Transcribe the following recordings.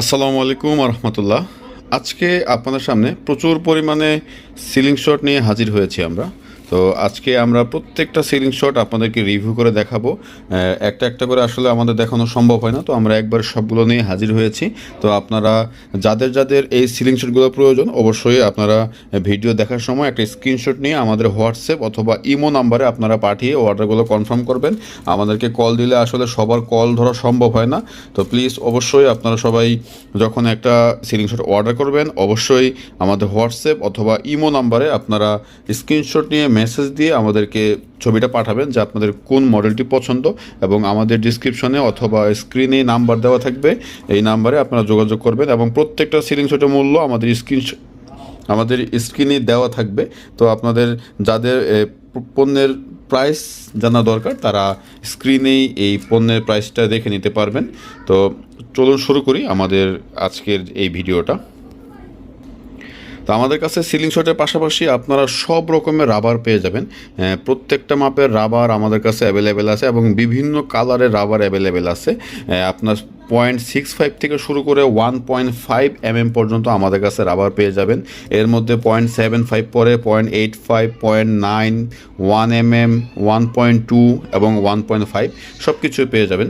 আসসালামু আলাইকুম রহমতুল্লাহ আজকে আপনাদের সামনে প্রচুর পরিমাণে সিলিং শট নিয়ে হাজির হয়েছি আমরা। তো আজকে আমরা প্রত্যেকটা সিলিং শট আপনাদেরকে রিভিউ করে দেখাবো। একটা একটা করে আসলে আমাদের দেখানো সম্ভব হয় না, তো আমরা একবার সবগুলো নিয়ে হাজির হয়েছি। তো আপনারা, যাদের যাদের এই সিলিং শটগুলো প্রয়োজন, অবশ্যই আপনারা ভিডিও দেখার সময় একটা স্ক্রিনশট নিয়ে আমাদের হোয়াটসঅ্যাপ অথবা ইমো নাম্বারে আপনারা পাঠিয়ে অর্ডারগুলো কনফার্ম করবেন। আমাদেরকে কল দিলে আসলে সবার কল ধরা সম্ভব হয় না। তো প্লিজ অবশ্যই আপনারা সবাই যখন একটা সিলিং শট অর্ডার করবেন, অবশ্যই আমাদের হোয়াটসঅ্যাপ অথবা ইমো নাম্বারে আপনারা স্ক্রিনশট নিয়ে মেসেজ দিয়ে আমাদেরকে ছবিটা পাঠাবেন যে আপনাদের কোন মডেলটি পছন্দ এবং আমাদের ডিসক্রিপশনে অথবা স্ক্রিনে নাম্বার দেওয়া থাকবে। এই নাম্বারে আপনারা যোগাযোগ করবেন এবং প্রত্যেকটা সিলিং শটের মূল্য আমাদের স্ক্রিন আমাদের স্ক্রিনে দেওয়া থাকবে। তো আপনাদের যাদের পণ্যের প্রাইস জানা দরকার, তারা স্ক্রিনেই এই পণ্যের প্রাইসটা দেখে নিতে পারবেন। তো চলুন শুরু করি আমাদের আজকের এই ভিডিওটা তো আমাদের কাছে সিলিং শটের পাশাপাশি আপনারা সব রকমের রাবার পেয়ে যাবেন। প্রত্যেকটা মাপের রাবার আমাদের কাছে অ্যাভেলেবেল আছে এবং বিভিন্ন কালারের রাবার অ্যাভেলেবেল আছে। আপনার পয়েন্ট সিক্স ফাইভ থেকে শুরু করে ওয়ান পয়েন্ট ফাইভ এমএম পর্যন্ত আমাদের কাছে রাবার পেয়ে যাবেন। এর মধ্যে পয়েন্ট সেভেন ফাইভ পরে point eight five point nine one M M one point two এবং ওয়ান পয়েন্ট ফাইভ সব কিছুই পেয়ে যাবেন।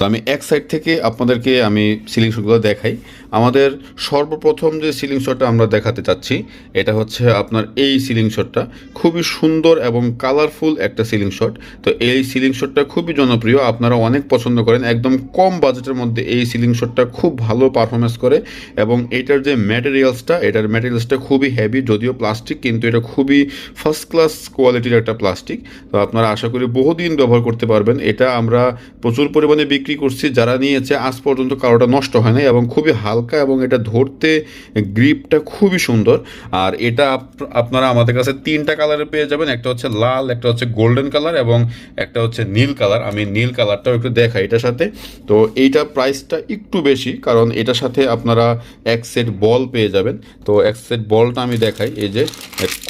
তো আমি এক সাইড থেকে আপনাদেরকে আমি সিলিং শটগুলো দেখাই। আমাদের সর্বপ্রথম যে সিলিং শটটা আমরা দেখাতে চাচ্ছি, এটা হচ্ছে আপনার এই সিলিং শটটা খুবই সুন্দর এবং কালারফুল একটা সিলিং শট তো এই সিলিং শটটা খুবই জনপ্রিয়। আপনারা অনেক পছন্দ করেন। একদম কম বাজেটের মধ্যে এই সিলিং শটটা খুব ভালো পারফরমেন্স করে এবং এটার যে ম্যাটেরিয়ালসটা এটার ম্যাটেরিয়ালসটা খুবই হেভি যদিও প্লাস্টিক কিন্তু এটা খুবই ফার্স্ট ক্লাস কোয়ালিটির একটা প্লাস্টিক তো আপনারা আশা করি বহুদিন ব্যবহার করতে পারবেন। এটা আমরা প্রচুর পরিমাণে বিক্রি করছি, যারা নিয়েছে, আজ পর্যন্ত কারোটা নষ্ট হয় না এবং খুবই হালকা এবং এটা ধরতে গ্রিপটা খুবই সুন্দর। আর এটা আপ- আপনারা আমাদের কাছে তিনটা কালারে পেয়ে যাবেন। একটা হচ্ছে লাল, একটা হচ্ছে গোল্ডেন কালার এবং একটা হচ্ছে নীল কালার। আমি নীল কালারটাও একটু দেখাই এটার সাথে। তো এইটা প্রাইসটা একটু বেশি, কারণ এটার সাথে আপনারা এক সেট বল পেয়ে যাবেন। তো এক সেট বলটা আমি দেখাই, এই যে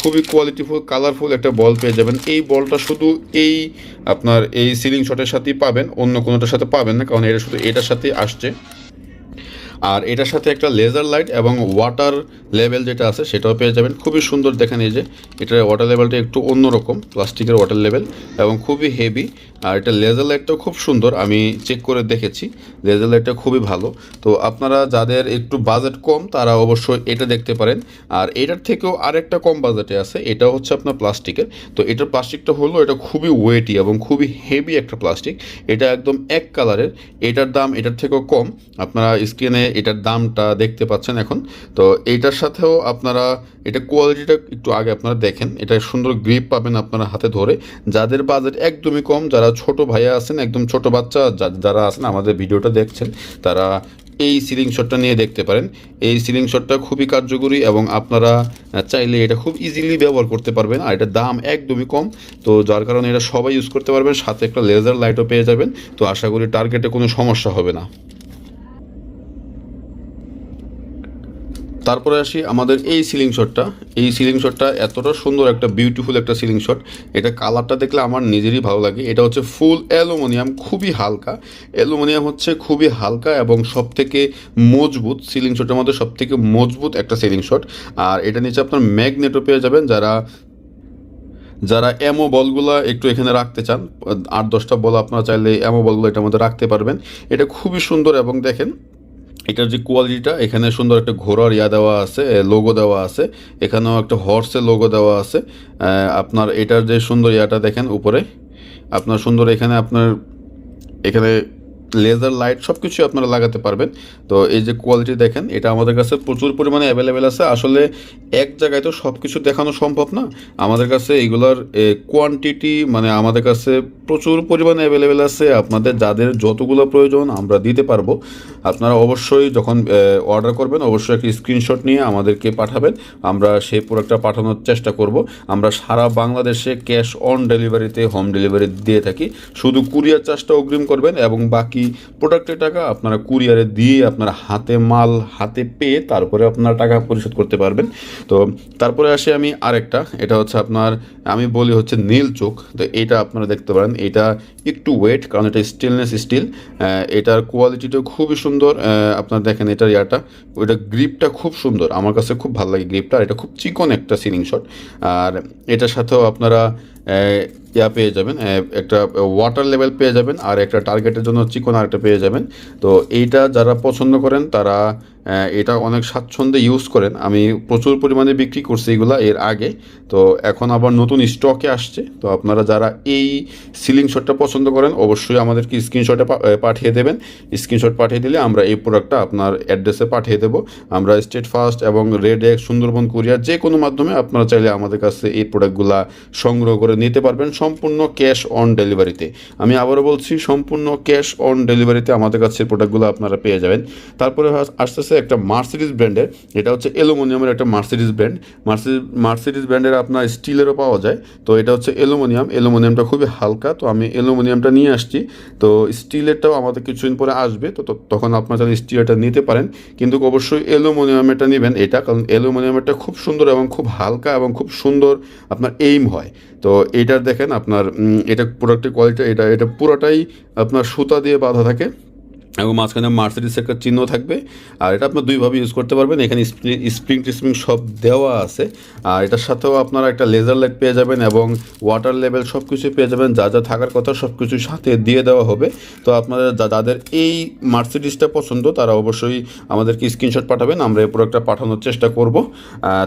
খুবই কোয়ালিটিফুল কালারফুল একটা বল পেয়ে যাবেন। এই বলটা শুধু এই আপনার এই সিলিং শটের সাথেই পাবেন, অন্য কোনোটার সাথে পাবেন না, কারণ এটা শুধু এটার সাথেই আসছে। আর এটার সাথে একটা লেজার লাইট এবং ওয়াটার লেভেল যেটা আছে, সেটাও পেয়ে যাবেন। খুবই সুন্দর দেখেন এই যে, এটার ওয়াটার লেভেলটা একটু অন্যরকম প্লাস্টিকের ওয়াটার লেভেল এবং খুবই হেভি আর এটা লেজার লাইটটাও খুব সুন্দর, আমি চেক করে দেখেছি। লেজার লাইটটা খুবই ভালো। তো আপনারা যাদের একটু বাজেট কম, তারা অবশ্যই এটা দেখতে পারেন। আর এটার থেকেও আরেকটা কম বাজেটে আছে, এটা হচ্ছে আপনার প্লাস্টিকের। তো এটার প্লাস্টিকটা হলো, এটা খুবই ওয়েটি এবং খুবই হেভি একটা প্লাস্টিক এটা একদম এক কালারের এটার দাম এটার থেকেও কম। আপনারা স্ক্রিনে এটার দামটা দেখতে পাচ্ছেন এখন। তো এইটার সাথেও আপনারা, এটা কোয়ালিটিটা একটু আগে আপনারা দেখেন। এটা সুন্দর গ্রিপ পাবেন আপনারা হাতে ধরে। যাদের বাজেট একদমই কম, যারা ছোট ভাইয়া আছেন, একদম ছোট বাচ্চা, যারা আছেন, আমাদের ভিডিওটা দেখছেন, তারা এই সিলিং শটটা নিয়ে দেখতে পারেন। এই সিলিং শটটা খুবই কার্যকরী এবং আপনারা চাইলে এটা খুব ইজিলি ব্যবহার করতে পারবেন, আর এটার দাম একদমই কম। তো যার কারণে এটা সবাই ইউজ করতে পারবেন, সাথে একটা লেজার লাইটও পেয়ে যাবেন। তো আশা করি টার্গেটে কোনো সমস্যা হবে না। তারপরে আসি আমাদের এই সিলিং শটটা এই সিলিং শটটা এতটা সুন্দর একটা বিউটিফুল একটা সিলিং শট এটা কালারটা দেখলে আমার নিজেরই ভালো লাগে। এটা হচ্ছে ফুল অ্যালুমিনিয়াম খুবই হালকা। অ্যালুমিনিয়াম হচ্ছে খুবই হালকা এবং সব থেকে মজবুত সিলিং শটের মধ্যে সব থেকে মজবুত একটা সিলিং শট আর এটা নিচে আপনার ম্যাগনেটও পেয়ে যাবেন যারা যারা এমো বলগুলো একটু এখানে রাখতে চান। আট দশটা বল আপনারা চাইলে এমো বলগুলো এটার মধ্যে রাখতে পারবেন। এটা খুবই সুন্দর এবং দেখেন এটার যে কোয়ালিটিটা এখানে সুন্দর একটা ঘোড়ার ইয়া দেওয়া আছে লোগো দেওয়া আছে। এখানেও একটা হর্সের লোগো দেওয়া আছে। আপনার এটার যে সুন্দর ইয়াটা দেখেন উপরে। আপনার সুন্দর এখানে আপনার, এখানে লেজার লাইট সব কিছুই আপনারা লাগাতে পারবেন। তো এই যে কোয়ালিটি দেখেন, এটা আমাদের কাছে প্রচুর পরিমাণে অ্যাভেলেবেল আছে। আসলে এক জায়গায় তো সব কিছু দেখানো সম্ভব না। আমাদের কাছে এগুলোর কোয়ান্টিটি মানে আমাদের কাছে প্রচুর পরিমাণে অ্যাভেলেবেল আছে। আপনাদের যাদের যতগুলো প্রয়োজন আমরা দিতে পারব। আপনারা অবশ্যই যখন অর্ডার করবেন, অবশ্যই একটি স্ক্রিনশট নিয়ে আমাদেরকে পাঠাবেন। আমরা সেই প্রোডাক্টটা পাঠানোর চেষ্টা করব। আমরা সারা বাংলাদেশে ক্যাশ অন ডেলিভারিতে হোম ডেলিভারি দিয়ে থাকি। শুধু কুরিয়ার চার্জটা অগ্রিম করবেন এবং বাকি প্রোডাক্টের টাকা আপনারা কুরিয়ারে দিয়ে আপনারা হাতে মাল, হাতে পেয়ে তারপরে আপনারা টাকা পরিশোধ করতে পারবেন। তো তারপরে আসি আমি আরেকটা। এটা হচ্ছে আপনার, আমি বলি হচ্ছে নীল চোখ। তো এটা আপনারা দেখতে পারেন। এটা একটু ওয়েট কারণ এটা স্টিলনেস স্টিল এটার কোয়ালিটিটাও খুবই সুন্দর আপনার দেখেন এটার ইয়াটা, ওইটা গ্রিপটা খুব সুন্দর। আমার কাছে খুব ভালো লাগে গ্রিপটা আর এটা খুব চিকন একটা সিলিং শট আর এটার সাথেও আপনারা ইয়া পেয়ে যাবেন একটা ওয়াটার লেভেল পেয়ে যাবেন আর একটা টার্গেটের জন্য চিকন আর একটা পেয়ে যাবেন। তো এইটা যারা পছন্দ করেন, তারা এটা অনেক স্বাচ্ছন্দ্যে ইউজ করেন। আমি প্রচুর পরিমাণে বিক্রি করছি এগুলা এর আগে। তো এখন আবার নতুন স্টকে আসছে। তো আপনারা যারা এই সিলিং শটটা পছন্দ করেন, অবশ্যই আমাদেরকে স্ক্রিনশটে পাঠিয়ে দেবেন। স্ক্রিনশট পাঠিয়ে দিলে আমরা এই প্রোডাক্টটা আপনার অ্যাড্রেসে পাঠিয়ে দেবো। আমরা স্টেট ফার্স্ট এবং রেড এক সুন্দরবন কুরিয়ার যে কোনো মাধ্যমে আপনারা চাইলে আমাদের কাছে এই প্রোডাক্টগুলা সংগ্রহ করে নিতে পারবেন সম্পূর্ণ ক্যাশ অন ডেলিভারিতে। আমি আবারও বলছি, সম্পূর্ণ ক্যাশ অন ডেলিভারিতে আমাদের কাছে প্রোডাক্টগুলো আপনারা পেয়ে যাবেন। তারপরে আস- আসতেছে একটা মার্সিডিস ব্র্যান্ডের এটা হচ্ছে অ্যালুমিনিয়ামের একটা মার্সিডিস ব্র্যান্ড মার্সিডিস মার্সিডিস ব্র্যান্ডের আপনার স্টিলেরও পাওয়া যায়। তো এটা হচ্ছে অ্যালুমিনিয়াম। অ্যালুমিনিয়ামটা খুবই হালকা। তো আমি অ্যালুমিনিয়ামটা নিয়ে আসছি। তো স্টিলেরটাও আমাদের কিছুদিন পরে আসবে। তো তখন আপনারা চাইলে স্টিলেরটা নিতে পারেন। কিন্তু অবশ্যই অ্যালুমিনিয়ামেরটা নেবেন এটা। কারণ অ্যালুমিনিয়ামেরটা খুব সুন্দর এবং খুব হালকা এবং খুব সুন্দর আপনার এইম হয়। তো এইটার দেখেন আপনার এটা প্রোডাক্টের কোয়ালিটি এটা এটা পুরোটাই আপনার সুতা দিয়ে বাঁধা থাকে। এবং মাঝখানে মার্সিডিস একটা চিহ্ন থাকবে। আর এটা আপনার দুইভাবে ইউজ করতে পারবেন। এখানে স্প্রিং টিস্প্রিং সব দেওয়া আছে। আর এটার সাথেও আপনারা একটা লেজার লাইট পেয়ে যাবেন এবং ওয়াটার লেভেল সব কিছু পেয়ে যাবেন। যা যা থাকার কথা সব কিছু সাথে দিয়ে দেওয়া হবে। তো আপনারা যাদের এই মার্সিডিসটা পছন্দ, তারা অবশ্যই আমাদেরকে স্ক্রিনশট পাঠাবেন। আমরা এই প্রোডাক্টটা পাঠানোর চেষ্টা করব।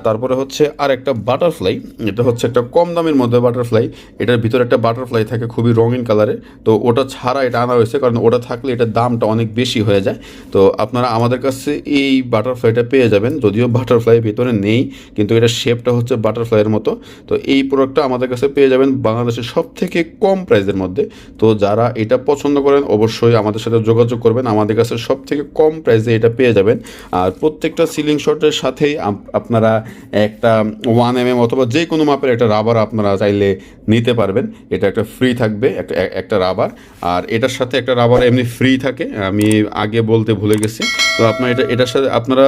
তারপরে হচ্ছে আর একটা বাটারফ্লাই এটা হচ্ছে একটা কম দামের মধ্যে বাটারফ্লাই এটার ভিতরে একটা বাটারফ্লাই থাকে খুবই রঙিন কালারে তো ওটা ছাড়া এটা আনা হয়েছে। কারণ ওটা থাকলে এটার দামটা অনেক বেশি হয়ে যায়। তো আপনারা আমাদের কাছে এই বাটারফ্লাইটা পেয়ে যাবেন। যদিও বাটারফ্লাই ভিতরে নেই, কিন্তু এটা শেপটা হচ্ছে বাটারফ্লাইয়ের মতো। তো এই প্রোডাক্টটা আমাদের কাছে পেয়ে যাবেন বাংলাদেশের সব থেকে কম প্রাইসের মধ্যে। তো যারা এটা পছন্দ করেন, অবশ্যই আমাদের সাথে যোগাযোগ করবেন। আমাদের কাছে সব থেকে কম প্রাইসে এটা পেয়ে যাবেন। আর প্রত্যেকটা সিলিং শটের সাথেই আপ- আপনারা একটা ওয়ান এম এম অথবা যে কোনো মাপের একটা রাবার আপনারা চাইলে নিতে পারবেন। এটা একটা ফ্রি থাকবে, একটা একটা রাবার আর এটার সাথে একটা রাবার এমনি ফ্রি থাকে আমি আগে বলতে ভুলে গেছি। তো আপনার এটা, এটার সাথে আপনারা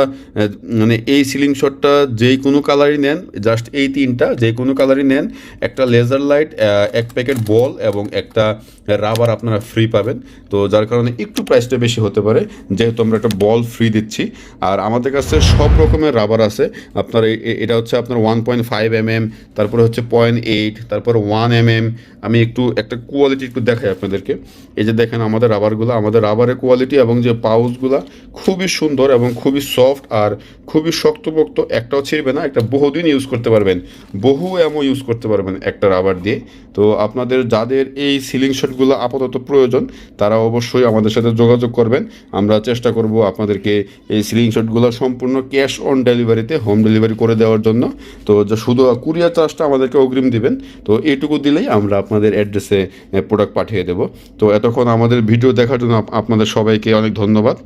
মানে এই সিলিং শটটা যেই কোনো কালারই নেন জাস্ট এই তিনটা যে কোনো কালারই নেন, একটা লেজার লাইট এক প্যাকেট বল এবং একটা রাবার আপনারা ফ্রি পাবেন। তো যার কারণে একটু প্রাইসটা বেশি হতে পারে, যেহেতু আমরা একটা বল ফ্রি দিচ্ছি। আর আমাদের কাছে সব রকমের রাবার আছে। আপনার এটা হচ্ছে আপনার one point five M M তারপরে হচ্ছে পয়েন্ট এইট তারপরে ওয়ান এম এম আমি একটু একটা কোয়ালিটি একটু দেখাই আপনাদেরকে। এই যে দেখেন আমাদের রাবারগুলো আমাদের রাবারের কোয়ালিটি এবং যে পাউচগুলো খুবই সুন্দর এবং খুবই সফট আর খুবই শক্তপোক্ত একটাও ছিঁড়বে না, একটা বহুদিন ইউজ করতে পারবেন। বহু এমও ইউজ করতে পারবেন একটা রাবার দিয়ে। তো আপনাদের যাদের এই সিলিং শটগুলো আপাতত প্রয়োজন, তারা অবশ্যই আমাদের সাথে যোগাযোগ করবেন। আমরা চেষ্টা করব আপনাদেরকে এই সিলিং শটগুলো সম্পূর্ণ ক্যাশ অন ডেলিভারিতে হোম ডেলিভারি করে দেওয়ার জন্য। তো শুধু কুরিয়ার চার্জটা আমাদেরকে অগ্রিম দিবেন। তো এইটুকু দিলেই আমরা আপনাদের অ্যাড্রেসে প্রোডাক্ট পাঠিয়ে দেব। তো এতক্ষণ আমাদের ভিডিও দেখার জন্য আপনাদের সবাইকে অনেক ধন্যবাদ।